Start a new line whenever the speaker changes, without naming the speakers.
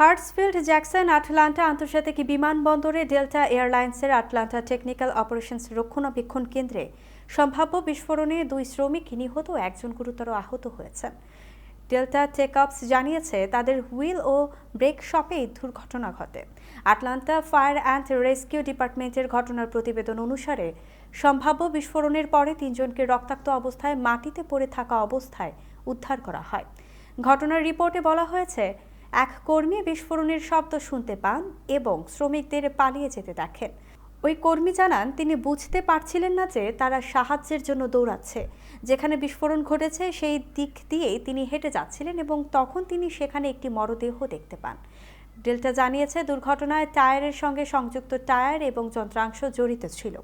হার্টসফিল্ড, Jackson, Atlanta আন্তর্জাতিক বিমানবন্দরে delta এয়ারলাইন্সের আটলান্টা টেকনিক্যাল অপারেশনস রক্ষণাবেক্ষণ কেন্দ্রে সম্ভাব্য বিস্ফোরণে দুই শ্রমিক নিহত, একজন গুরুতর আহত হয়েছেন। ডেল্টা টেকঅপস জানিয়েছে, তাদের হুইল ও ব্রেক শপে দুর্ঘটনা ঘটে। আটলান্টা ফায়ার অ্যান্ড রেস্কিউ ডিপার্টমেন্টের ঘটনার প্রতিবেদন অনুসারে, সম্ভাব্য বিস্ফোরণের পরে তিনজনকে রক্তাক্ত অবস্থায় মাটিতে পড়ে থাকা অবস্থায় উদ্ধার করা হয়। ঘটনার রিপোর্টে বলা হয়েছে এক কর্মী বিস্ফোরণের শব্দ শুনতে পান এবং শ্রমিকদের পালিয়ে যেতে দেখেন। ওই কর্মী জানান, তিনি বুঝতে পারছিলেন না যে তারা সাহায্যের জন্য দৌড়াচ্ছে। যেখানে বিস্ফোরণ ঘটেছে, সেই দিক দিয়েই তিনি হেঁটে যাচ্ছিলেন এবং তখন তিনি সেখানে একটি মরদেহ দেখতে পান। ডেল্টা জানিয়েছে, দুর্ঘটনায় টায়ারের সঙ্গে সংযুক্ত টায়ার এবং যন্ত্রাংশ জড়িত ছিল।